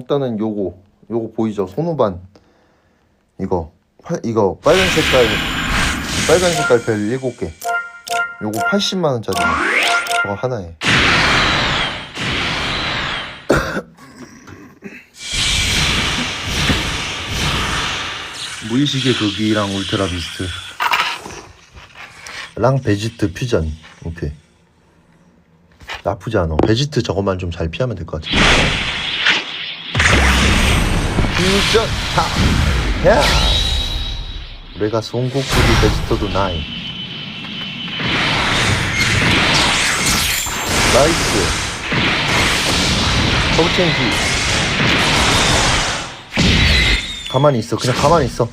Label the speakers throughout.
Speaker 1: 일단은 요거 요거 보이죠? 손오반. 이거 파, 이거 빨간 색깔 빨간 색깔 별 7개. 요거 80만 원짜리. 저거 하나에. 무의식의 극이랑 울트라 비스트. 랑 베지트 퓨전. 오케이. 나쁘지 않아. 베지트 저것만 좀 잘 피하면 될 것 같아 타 야! 내가 송국구리 베지터도 나이. 나이스. 서브체인지. 가만히 있어. 그냥 가만히 있어.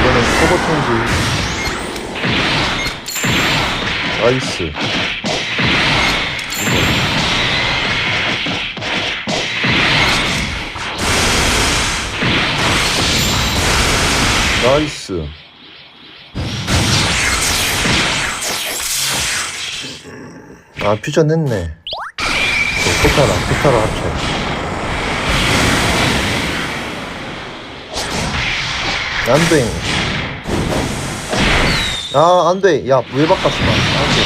Speaker 1: 이거는 서버체인지. 나이스 나이스. 아 퓨전 했네. 저 포타라 포타라 합쳐. 안돼. 아 안돼. 야 왜 바꿨어? 안돼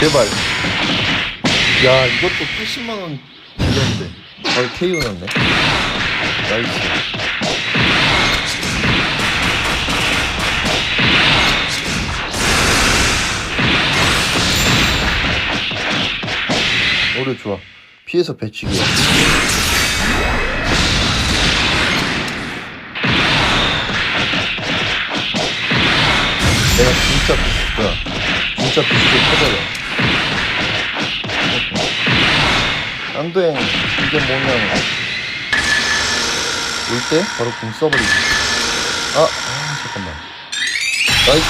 Speaker 1: 제발. 야 이것도 80만원 빌렸는데. 바로 KO 났네 나이스. 오래 좋아. 피해서 배치기야. 내가 진짜 비스트야 진짜 비스트 터져요 안돼 이게 뭐냐고. 올때 바로 공 써버리기 아, 아 잠깐만. 나이스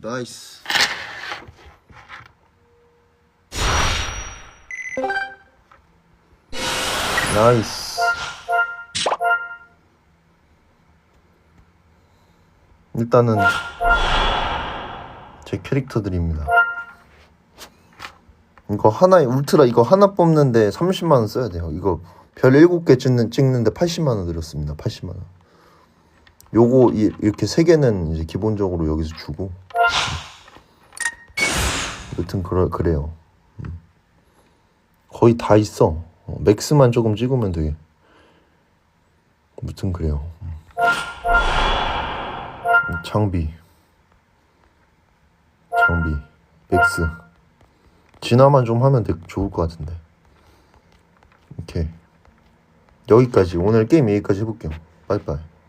Speaker 1: 나이스. 나이스 일단은 제 캐릭터들입니다. 이거 하나에 울트라 이거 하나 뽑는데 30만원 써야 돼요. 이거 별 7개 찍는, 찍는데 80만원 들었습니다. 80만원. 요거 이- 이렇게 세 개는 이제 기본적으로 여기서 주고. 여튼 그러, 그래요. 음. 거의 다 있어 어, 맥스만 조금 찍으면 되게 무튼 그래요. 음. 장비. 장비. 맥스. 진화만 좀 하면 되, 좋을 것 같은데. 오케이. 여기까지. 오늘 게임 여기까지 해볼게요. 빠이빠이